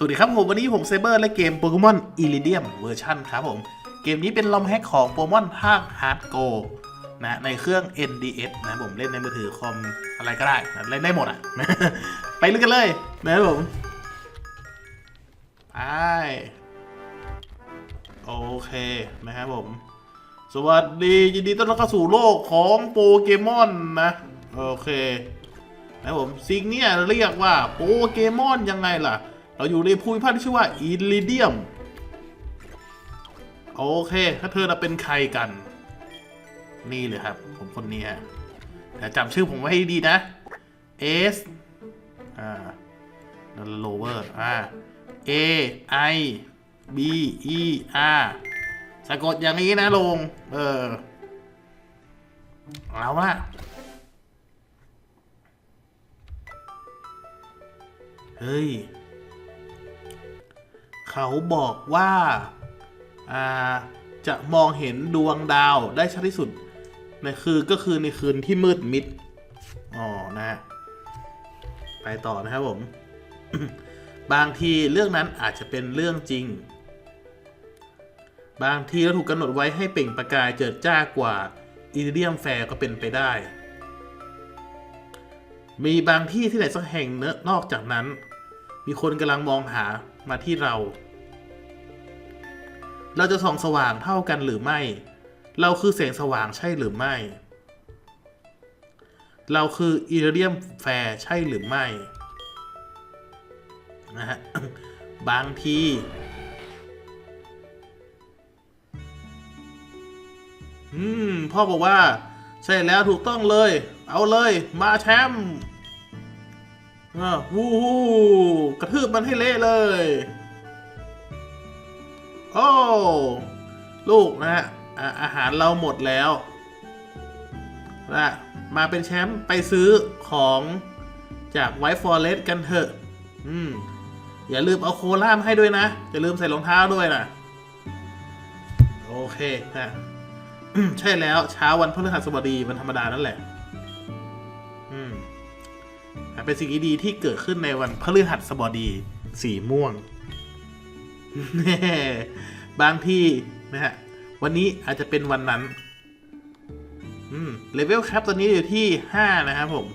สวัสดีครับผมวันนี้ผมเซเบอร์และเกมโปเกมอนอิริเดียมเวอร์ชันครับผม เกมนี้เป็นลอมแฮกของโปเกมอนภาคฮาร์ดโกนะในเครื่อง NDS นะผมเล่นในมือถือคอมอะไรก็ได้นะเล่นได้หมดอะ ไปเล่นกันเลยนะครับผม ไป โอเคนะครับผม สวัสดียินดีต้อนรับเข้าสู่โลกของโปเกมอนนะ โอเคนะครับผมสิ่งนี้เรียกว่าโปเกมอนยังไงล่ะ เราอยู่ในภูมิภาคที่ชื่อว่าอิลิเดียม โอเค ถ้าเธอนะเป็นใครกัน นี่เลยครับ ผมคนนี้ฮะแต่จำชื่อผมไว้ให้ดีนะ S อ่าโลเวอร์อ่า A I B E R สะกดอย่างนี้นะลง เออ เอาละเฮ้ย เขาบอกว่าาจะมองเห็นดวงดาวได้ชัดที่สุดในคือก็คือในคืนที่มืดมิด อ๋อนะฮะไปต่อนะครับผม บางทีเรื่องนั้นอาจจะเป็นเรื่องจริง บางทีเราถูกกำหนดไว้ให้เปล่งประกายเจิดจ้ากว่าอิริเดียมแฟร์ก็เป็นไปได้ มีบางที่ที่ไหนสักแห่งเนอะนอกจากนั้น มีคนกำลังมองหา มาที่เรา เราจะส่องสว่างเท่ากันหรือไม่ เราคือแสงสว่างใช่หรือไม่ เราคืออิเดียมแฟร์ใช่หรือไม่นะฮะบางทีอืมพ่อบอกว่า ใช่แล้วถูกต้องเลย เอาเลย มาแชมป์ อ่าวู้ฮู้กระทืบมันให้เละเลย โอ้ ลูกนะฮะอาหารเราหมดแล้วนะมาเป็นแชมป์ไปซื้อของจากไวท์ฟอร์เรสกันเถอะ อืม อย่าลืมเอาโคล่ามให้ด้วยนะ อย่าลืมใส่รองเท้าด้วยนะ โอเคนะใช่แล้วเช้าวันพฤหัสบดีวันธรรมดานั่นแหละ เป็นสิ่งดีๆที่เกิดขึ้นในวันพฤหัสบดีสีม่วง บางที่นะฮะ วันนี้อาจจะเป็นวันนั้น อืม เลเวลแคปตอนนี้อยู่ที่ 5 นะครับผม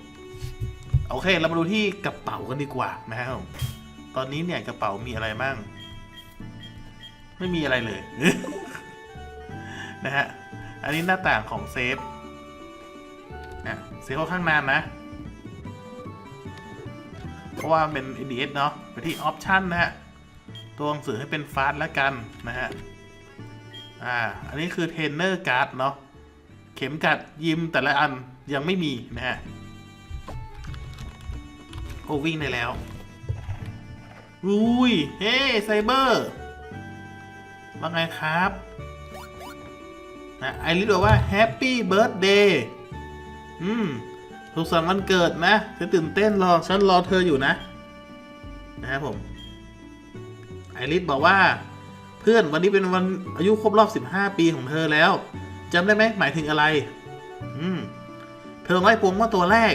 โอเค เรามาดูที่กระเป๋ากันดีกว่านะครับผม ตอนนี้เนี่ยกระเป๋ามีอะไรบ้าง ไม่มีอะไรเลย นะฮะ อันนี้หน้าต่างของเซฟนะเซฟค่อนข้างนานนะ เพราะว่ามันเป็น ADS เนาะไปที่ออปชันนะฮะ ตัวหนังสือให้เป็นฟาสต์แล้วกันนะฮะ อ่า อันนี้คือเทรนเนอร์การ์ดเนาะ เข็มกัดยิมแต่ละอันยังไม่มีนะฮะ โอวิ่งได้แล้วอุ้ย เฮ้ไซเบอร์ว่าไงครับนะไอริสบอกว่าแฮปปี้เบิร์ a เดย์อืม สุขสันต์วันเกิดนะฉันตื่นเต้นรอฉันรอเธออยู่นะ นะครับผมไอริสบอกว่า เพื่อนวันนี้เป็นวันอายุครบรอบ 15 ปีของเธอแล้วจำได้ไหมหมายถึงอะไร อืม เธอไล่ปวงว่าตัวแรก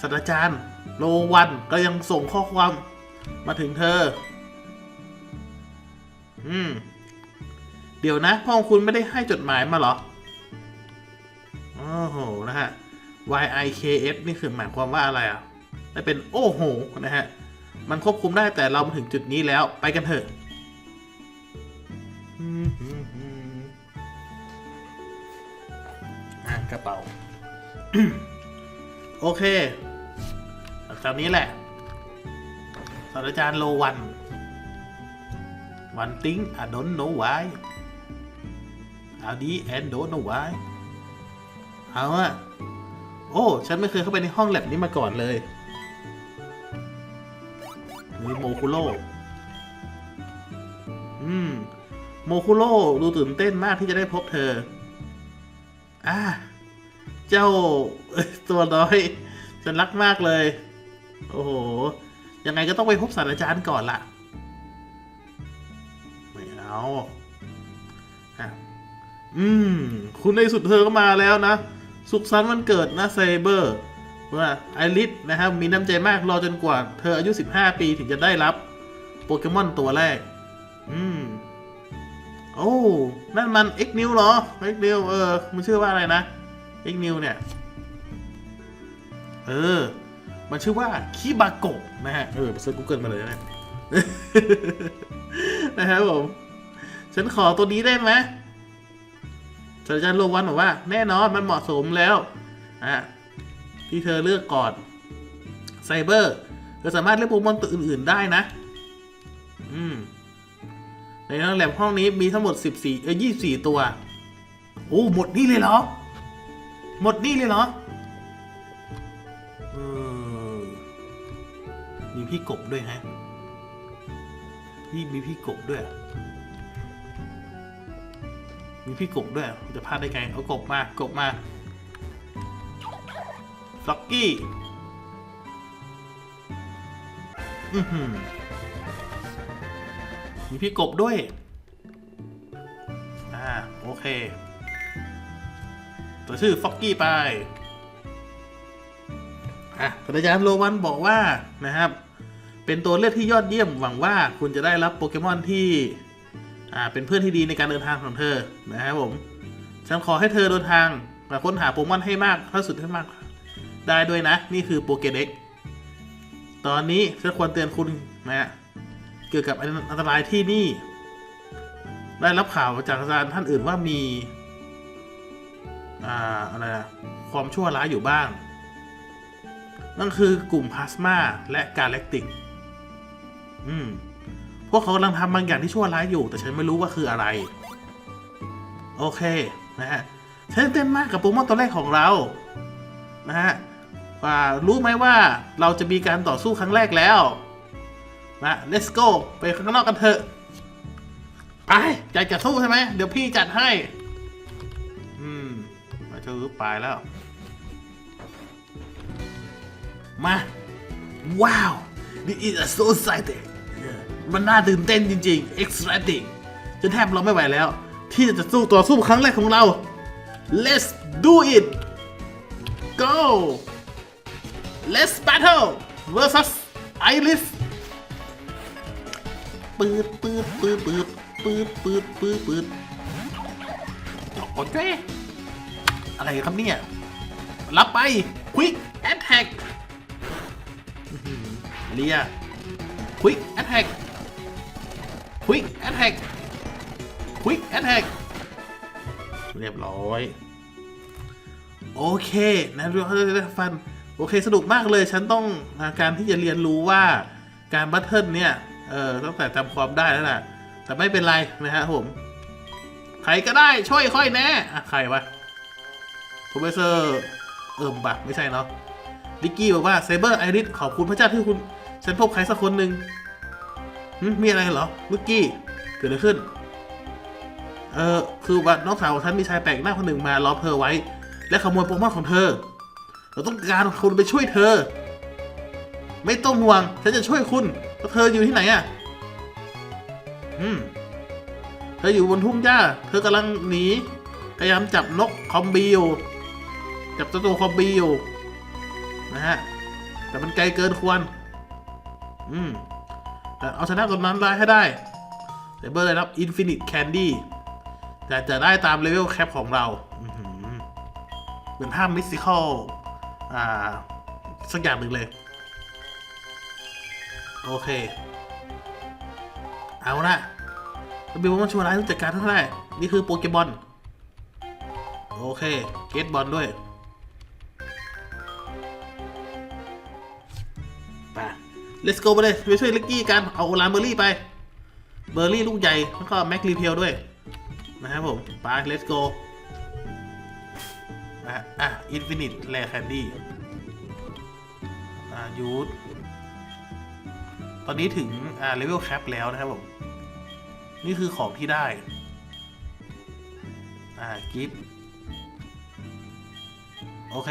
ศาสตราจารย์ โลวันก็ยังส่งข้อความมาถึงเธอ อืม เดี๋ยวนะ พ่อของคุณไม่ได้ให้จดหมายมาหรอ โอ้โห นะฮะ YIKF นี่คือหมายความว่าอะไรอะได้เป็นโอ้โหนะฮะ มันควบคุมได้แต่เรามาถึงจุดนี้แล้วไปกันเถอะกระเป๋า โอเคหลังจากนี้แหละศาสตราจารย์โลวัน วันติ้ง I don't know why อาดี and don't know why เอาอะ โอ้ ฉันไม่เคยเข้าไปในห้องแลบนี้มาก่อนเลยมีโมคุโร่อืม โมคุโร่ดูตื่นเต้นมากที่จะได้พบเธอ อ่า เจ้าตัวน้อย ฉันรักมากเลย โอ้โห ยังไงก็ต้องไปพบศาสตราจารย์ก่อนล่ะ ไม่เอาอะอืม คุณในสุดเธอก็มาแล้วนะ สุขสันต์วันเกิดนะไซเบอร์ว่าไอริสนะครับมีน้ำใจมากรอจนกว่า เธออายุ 15 ปีถึงจะได้รับโปเกมอนตัวแรก อืม โอ้ นั่นมันเอ็กนิวเหรอเอ็กนิวเออ มันชื่อว่าอะไรนะเอ็กนิวเนี่ย เออ มันชื่อว่าคิบาโกะนะฮะ เออ ไปเซิร์ชกูเกิลมาเลยนะนะครับผม ฉันขอตัวนี้ได้ไหม ศาสตราจารย์โลวันบอกว่า แน่นอนมันเหมาะสมแล้วอะที่เธอเลือกก่อนไซเบอร์เธอสามารถเลือกโปเกมอนตัวอื่น ๆ ได้นะ อืม ในห้องแลบห้องนี้มีทั้งหมด14เอ้ย24ตัวโอ้หมดนี่เลยเหรอ หมดนี่เลยเหรอเออมีพี่กบด้วยฮะพี่มีพี่กบด้วย มีพี่กบด้วยจะพลาดได้ไงเอากบมากบมาฟล็อกกี้อือหือมีพี่กบด้วย อ่า โอเค ตัวชื่อฟ็อกกี้ไป อะอาจารย์โรวันบอกว่านะครับ เป็นตัวเลือกที่ยอดเยี่ยมหวังว่าคุณจะได้รับโปเกมอนที่ อ่าเป็นเพื่อนที่ดีในการเดินทางของเธอนะครับผม ฉันขอให้เธอเดินทางมาค้นหาโปเกมอนให้มากเท่าสุดให้มาก ได้ด้วยนะ นี่คือโปเกเด็กตอนนี้ฉันควรเตือนคุณนะฮะเกี่ยวกับอันตรายที่นี่ ได้รับข่าวจากอาจารย์ท่านอื่นว่ามีอ่าอะไรนะความชั่วร้ายอยู่บ้าง นั่นคือกลุ่มพลาสมาและกาแล็กติก อืม พวกเขากำลังทำบางอย่างที่ชั่วร้ายอยู่ แต่ฉันไม่รู้ว่าคืออะไร โอเค นะฮะ ฉันเต้นมากกับโปเกมอนตัวแรกของเรา นะฮะว่ารู้ไหมว่าเราจะมีการต่อสู้ครั้งแรกแล้วนะ let's go ไปข้างนอกกันเถอะ ไปอยากจะสู้ใช่ไหม เดี๋ยวพี่จัดให้ อืม มาเจอไปแล้ว มา ว้าว this is so exciting มันน่าตื่นเต้นจริงๆ exciting จนแทบเราไม่ไหวแล้ว ที่จะสู้ต่อสู้ครั้งแรกของเรา let's do it go let's battle versus Iris ปืดปืดปืดปืดปืดปืดปืดปืดโอ้ยอะไรครับเนี่ย รับไป Quick Attack อื้อหือเลีย Quick Attack Quick Attack Quick Attack เรียบร้อย โอเคนะดูเขาจะได้ฟัน โอเคสนุกมากเลย ฉันต้องการที่จะเรียนรู้ว่าการบัตเทิลเนี่ยเออตั้งแต่จำความได้แล้วนะแต่ไม่เป็นไรนะฮะผมใครก็ได้ช่วยค่อยแน่อะใครวะโปรเฟสเซอร์เอิมปะไม่ใช่เนาะดิกกี้บอกว่าไซเบอร์ไอริสขอบคุณพระเจ้าที่คุณ ฉันพบใครสักคนหนึ่ง มีอะไรเหรอลูกกี้เกิดอะไรขึ้น เออคือว่าน้องสาวของฉันมีชายแปลกหน้าคนหนึ่งมาล้อมเธอไว้ และขโมยโปเกมอนของเธอ เราต้องการคนไปช่วยเธอ ไม่ต้องห่วง ฉันจะช่วยคุณแล้วเธออยู่ที่ไหนอะอืมเธออยู่บนทุ่งหญ้า เธอกำลังหนีพยายามจับนกคอมบีอยู่ จับเจ้าตัวคอมบีอยู่นะฮะ แต่มันไกลเกินควร อืม แต่เอาชนะตัวนั้นได้ให้ได้เดเบอร์ได้รับ Infinite Candy แต่จะได้ตามเลเวลแคปของเราเหมือนภาพมิสซิคอลอ่า สักอย่างหนึ่งเลย โอเค เอาละจะเป็นว่าชวนร้ายต้องจัดการเท่าไหร่นี่คือโปเกมอน โอเค เกตบอลด้วย let's go ไปเลยไปช่วยลิกกี้กัน เอาโอลานเบอร์รี่ไป เบอร์รี่ลูกใหญ่ แล้วก็แม็กรีเพลด้วย นะครับผม ไป let's go นะฮะอะ infinite rare candy อ่ายูทตอนนี้ถึง อ่าเลเวลแคปแล้วนะครับผม นี่คือของที่ได้ อ่า กิฟโอเค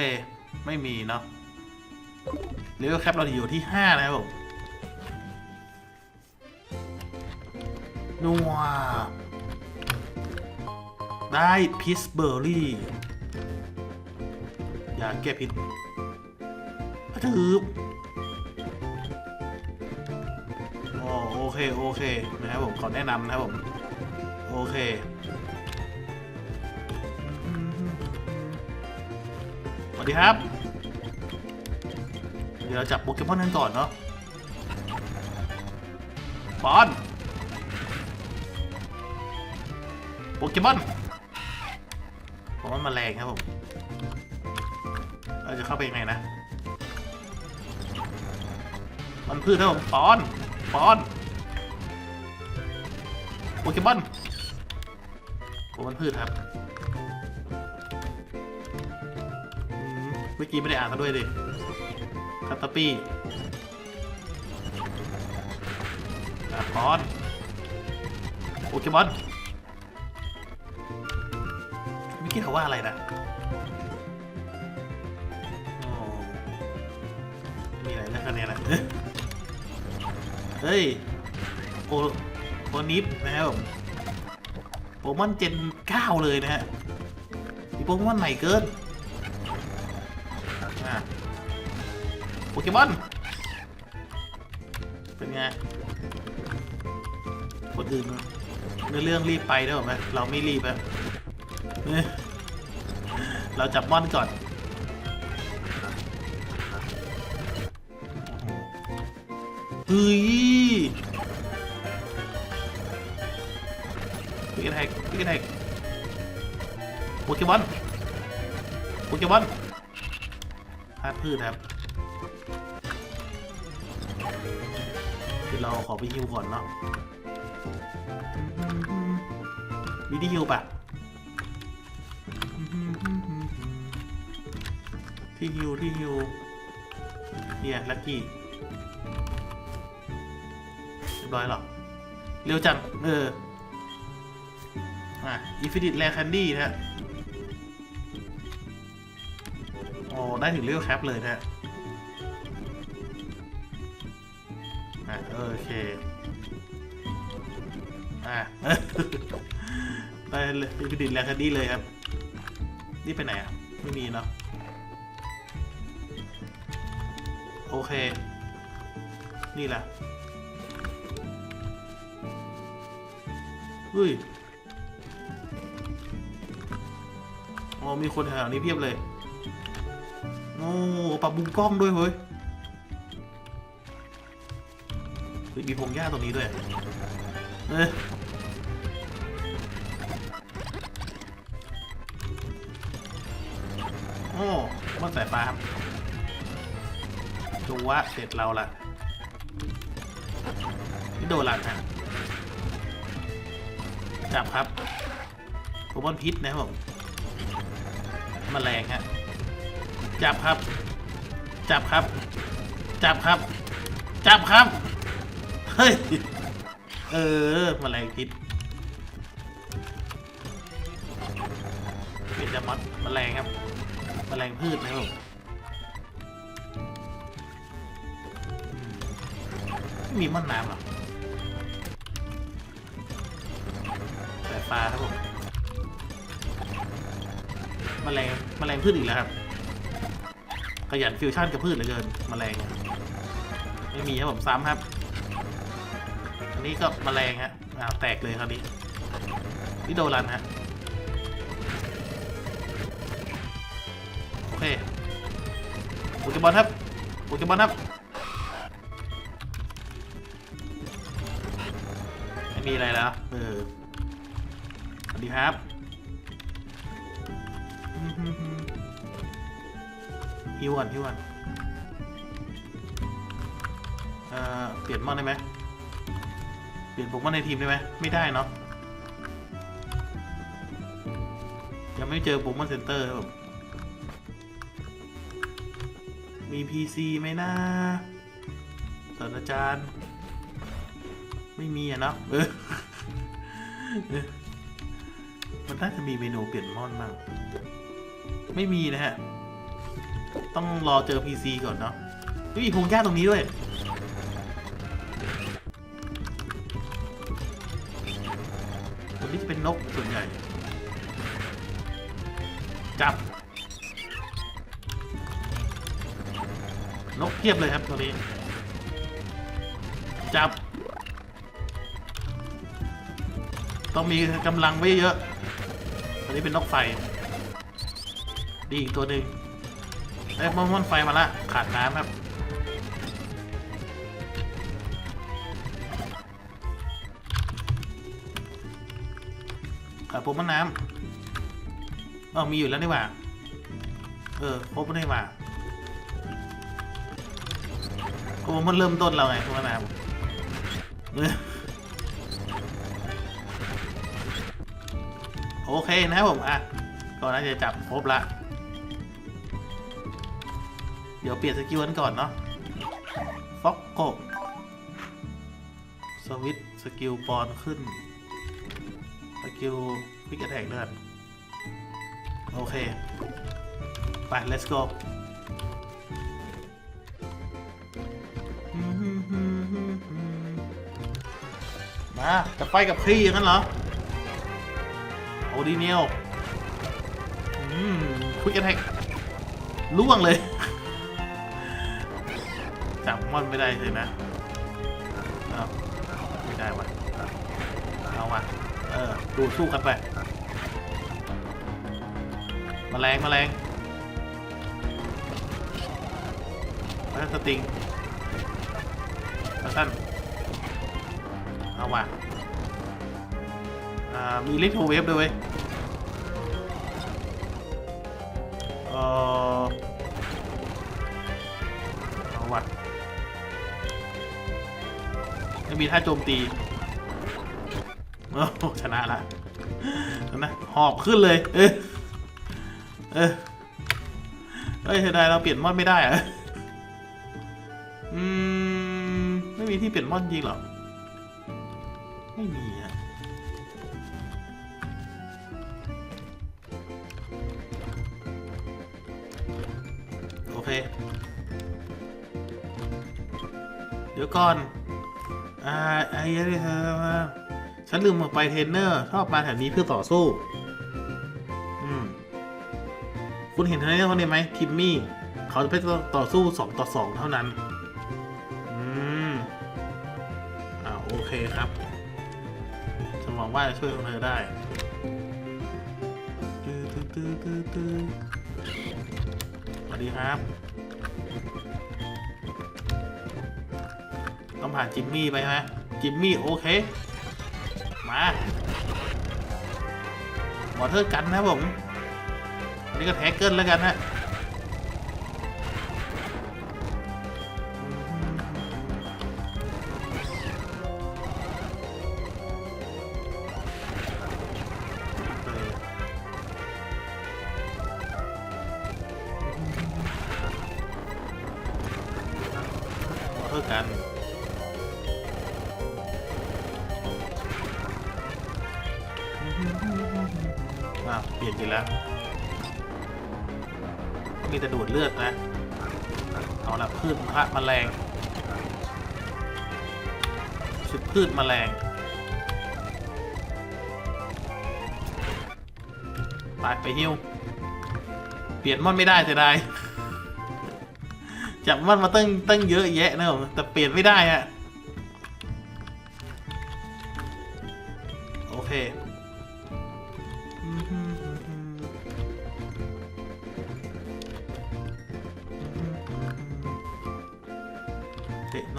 ไม่มีเนาะเลเวลแคปเราอยู่ที่ 5 นะครับผม นัวได้พิสเบอร์รี่ยาแก้พิษกระถืบโอโอเค โอเค นะครับผมขอแนะนำนะครับผม โอเคสวัสดีครับ เดี๋ยวเราจับโปเกมอนกันก่อนเนาะปอน โปเกมอนผมว่ามันแรงครับผม เราจะเข้าไปยังไงนะมันพืชครับผมปอนปอนโปเกมอนผมมันพืชครับเมื่อกี้ไม่ได้อ่านซะด้วยดิคาตาปี้ปอนโปเกมอน เมื่อกี้เขาว่าอะไรนะมีอะไรนะคะเนี่ยนะเฮ้ยโอโอนิฟนะครับผมโปเกมอนเจน9เลยนะฮะมีโปเกมอนใหม่เกินอะโปเกมอนเป็นไงคนอื่นเนื้อเรื่องรีบไปได้หรอไหมเราไม่รีบอะ เราจับม่อนก่อน เฮ้ยพิกแท็กพิกแท็กโปเกมอนโปเกมอนพาดพืชครับเดี๋ยวเราขอไปฮิวก่อนเนาะมีที่ฮิวปะ ที่ฮิวที่ฮิวเนี่ยลักกี้เรียบร้อยหรอเร็วจังเอออะอิฟินิตแรคันดี้นะฮะโอ้ได้ถึงเรียวแคปเลยนะฮะอะโอเคอะไดเลยอิฟินิตแรคันดี้เลยครับ นี่ไปไหนอะ ไม่มีเนาะ เค นี่แหละเฮ้ยอ๋อมีคนแถวนี้เพียบเลยโอ้ปรับมุมกล้องด้วยเฮ้ยมีพงหญ้าตรงนี้ด้วยเอ้ยโอ้มันสายฟ้าครับ ดูว่าเสร็จเราละนี่โดนหลังฮะจับครับโปเกมอนพิษนะครับผมมแมลงฮะจับครับ จับครับ จับครับ จับครับ เฮ้ย เออมแมลงพิษเป็นจะมัดมแมลงครับมแมลงพืชนะครับ มีม่อนน้ำหรอสายฟ้าครับผมแมลงแมลงพืชอีกแล้วครับขยันฟิวชั่นกับพืชเหลือเกินแมลงไม่มีครับผมซ้ำครับ อันนี้ก็แมลงฮะอ้าวแตกเลยคราวนี้นี่โดรันฮะโอเคโปเกมอนครับโปเกมอนครับ มีอะไรแล้ว เออ สวัสดีครับ ฮิวก่อนฮิวก่อนเอ่อ เปลี่ยนมอนได้ไหม เปลี่ยนโปเกมอนในทีมได้ไหม ไม่ได้เนาะ ยังไม่เจอโปเกมอนเซ็นเตอร์ครับผมมี PC ไหมนะศาสตราจารย์ ไม่มีอะเนาะเออมันน่าจะมีเมนูเปลี่ยนมอนบ้างไม่มีนะฮะ ต้องรอเจอ PC ก่อนเนาะมีพงหญ้าตรงนี้ด้วย ตัวนี้จะเป็นนกส่วนใหญ่ จับ นกเพียบเลยครับตัวนี้ จับ ต้องมีกำลังไว้เยอะอันนี้เป็นนกไฟ ดีอีกตัวหนึ่งเอ้ยมันมันไฟมาละขาดน้ำครับขาดปุ๊บมันน้ำอ๋อมีอยู่แล้วนี่หว่า เออครบแล้วนี่หว่าโอ้มันเริ่มต้นเราไงปุ๊บมันน้ำ โอเคนะครับผม อะก็น่าจะจับครบละ เดี๋ยวเปลี่ยนสกิลกันก่อนเนาะฟ็อกโกสวิตสกิลปอนขึ้น สกิลพิกแอทแทกเลือดโอเค ไป let's go มา จะไฟกับพี่อย่างนั้นเหรอ อดีเนียลอืมควิกแอทแทกล่วงเลย จับมอนไม่ได้เลยนะเอาไม่ได้วะเอาวะเออ ดูสู้กันไปมแมลงแมลงแล้วสติงสั้นเอาวะอ่ามีลิทโทเวฟด้วยเว้ย ออเอาวะไม่มีท่าโจมตีโอ้ชนะละนไหอบขึ้นเลย เออเออเฮ้ยเสียดายเราเปลี่ยนมอนไม่ได้อะอืม ไม่มีที่เปลี่ยนมอนจริงหรอ เค เดี๋ยวก่อนอ่าไอ้ยัยเธอมาฉันลืมมาไปเทรนเนอร์ชอบมาแถวนี้เพื่อต่อสู้ อืม คุณเห็นเทรนเนอร์คนนี้ไหมทิมมี่ เขาจะไปต่อสู้สองต่อสองเท่านั้น อืม อ่าโอเคครับฉันหวังว่าจะช่วยเธอได้ตื้อตื้อตื้อตื้อสวัสดีครับ ผ่านจิมมี่ไปไหมจิมมี่โอเค มาหมอเทอร์กันนะผม อันนี้ก็แท็กเกิลแล้วกันฮะ มีแต่ดูดเลือดนะ เอาละพืชพระแมลงชุดพืชแมลงไปไปฮิวเปลี่ยนมอนไม่ได้เสียดายจับมอนมาตั้งตั้งเยอะแยะนะผมแต่เปลี่ยนไม่ได้อะโอเค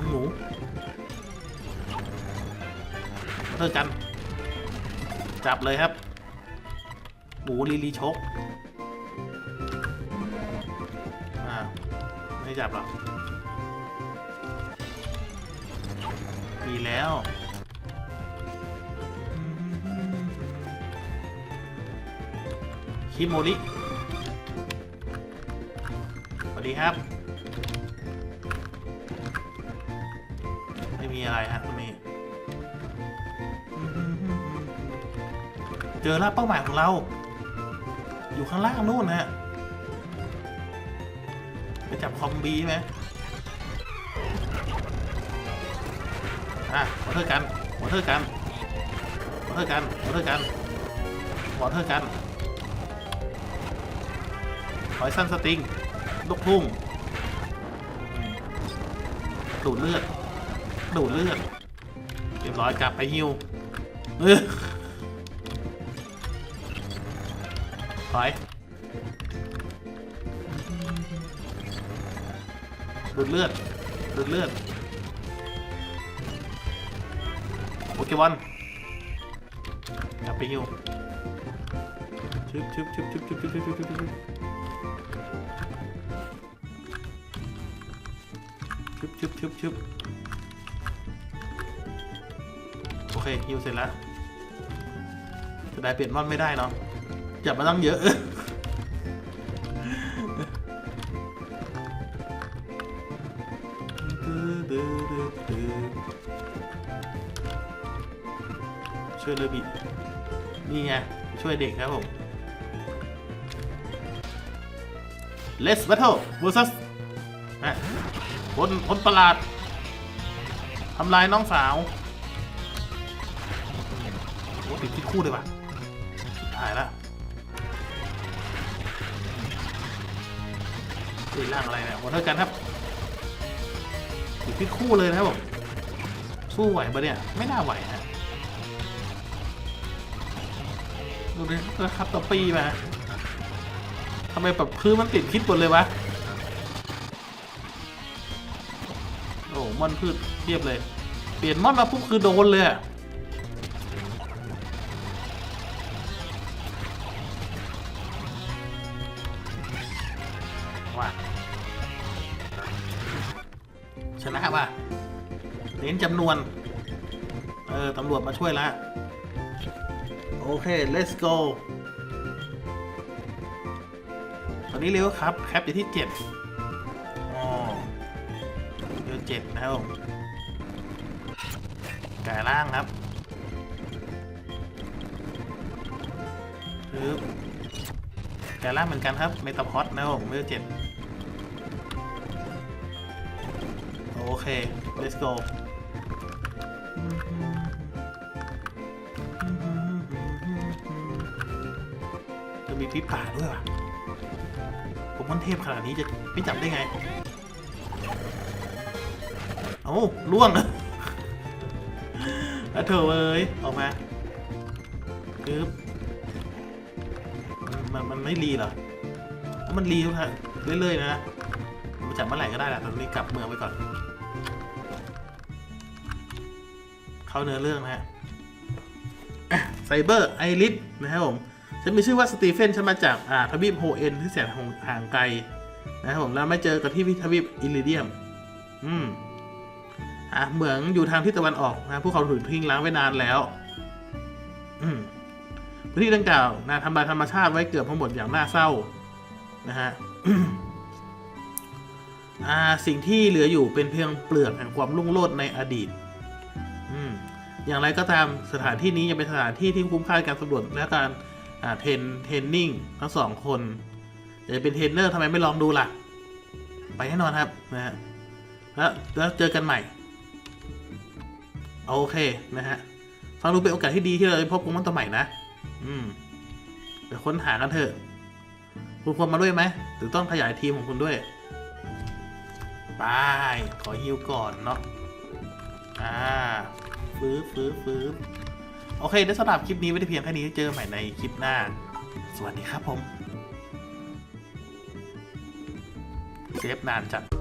เตะน้องหมูเลิกกัน จับเลยครับ หมูลีลีชกอ่าไม่จับหรอกมีแล้วคิโมริสวัสดีครับ ม่มีอะไรฮะตรงนี้ เจอแล้วเป้าหมายของเรา อยู่ข้างล่างนู่นนะฮะไปจับคอมบีไหมอะวอเทอร์กันวอเทอร์กันวอเทอร์กันวอเทอร์กันวอเทอร์กันหอยสั้นสติงลูกพุ่งดูดเลือด ดูดเลือดเรียบร้อยกลับไปฮิวถอยดูดเลือดดูดเลือดโอเคบอลกลับไปฮิวชึบชึบชึบชึบชึบชึบชึบชึบชึบชึบชึบชึบ อเคฮิวเสร็จแล้วจะได้เปลี่ยนมอนไม่ได้เนาะจับมาตั้งเยอะช่วยเลบินี่ไง ช่วยเด็กครับผม Let's battle versus นะคนคนประหลาดทำลายน้องสาว โอ้ติดที่คู่เลยว่ะถ่ายละตีร่างอะไรเนี่ยวันเท่ากันครับติดที่คู่เลยนะครับผมสู้ไหวปะเนี่ย ไม่น่าไหวฮะดูดิแล้วครับต่อปีมาทำไมแบบพื้นมันติดคิดหมดเลยวะ โอ้มอนพืชเทียบเลย เปลี่ยนมอนมาปุ๊บคือโดนเลยอะ let's go ตอนนี้เร็วครับ แคปอยู่ที่เจ็ดอ๋อเร็วเจ็ดนะครับผมกายล่างครับปึ๊บกายล่างเหมือนกันครับ เมตาพอดนะครับผมเร็วเจ็ดโอเค let's go จะมีพิป่าด้วยว่ะผมมันเทพขนาดนี้จะไม่จับได้ไง เอ้าล่วงอะเถอเอ้ยออกมาปึ๊บมันมันมันไม่รีเหรอถ้ามันรีทุกทางเรื่อยๆนะมันจับเมื่อไหร่ก็ได้แหละตอนนี้กลับเมืองไปก่อน เข้าเนื้อเรื่องนะฮะไซเบอร์ไอริสนะครับผม ฉันมีชื่อว่าสตีเฟนฉันมาจากอ่าทวีปโฮเอ็นที่แสนห่างไกลนะครับผมแล้วไม่เจอกับที่ทวีปอิลิเดียม อืมอะเหมืองอยู่ทางทิศตะวันออกนะพวกเขาถูกทิ้งล้างไว้นานแล้ว อืมพื้นที่ดังกล่าวนะทำลายธรรมชาติไว้เกือบทั้งหมดอย่างน่าเศร้า นะฮะอ่าสิ่งที่เหลืออยู่เป็นเพียงเปลือกแห่งความรุ่งโรจน์ในอดีตอืมอย่างไรก็ตามสถานที่นี้ยังเป็นสถานที่ที่คุ้มค่าการสำรวจและการ อ่าเทรนเทรนนิ่งทั้งสองคนจะเป็นเทรนเนอร์ทำไมไม่ลองดูล่ะ ไปแน่นอนครับนะฮะแล้วแล้วเจอกันใหม่ โอเคนะฮะฟังดูเป็นโอกาสที่ดีที่เราจะพบกุมมันตัวใหม่นะ อืมเดี๋ยวค้นหากันเถอะ คุณควรมาด้วยไหมหรือต้องขยายทีมของคุณด้วยไปขอฮิวก่อนเนาะอ่าฟื้นฟื้นฟื้น โอเคเด้สำหรับคลิปนี้ไม่ได้เพียงแค่นี้เจอใหม่ในคลิปหน้า สวัสดีครับผม เซฟนานจัด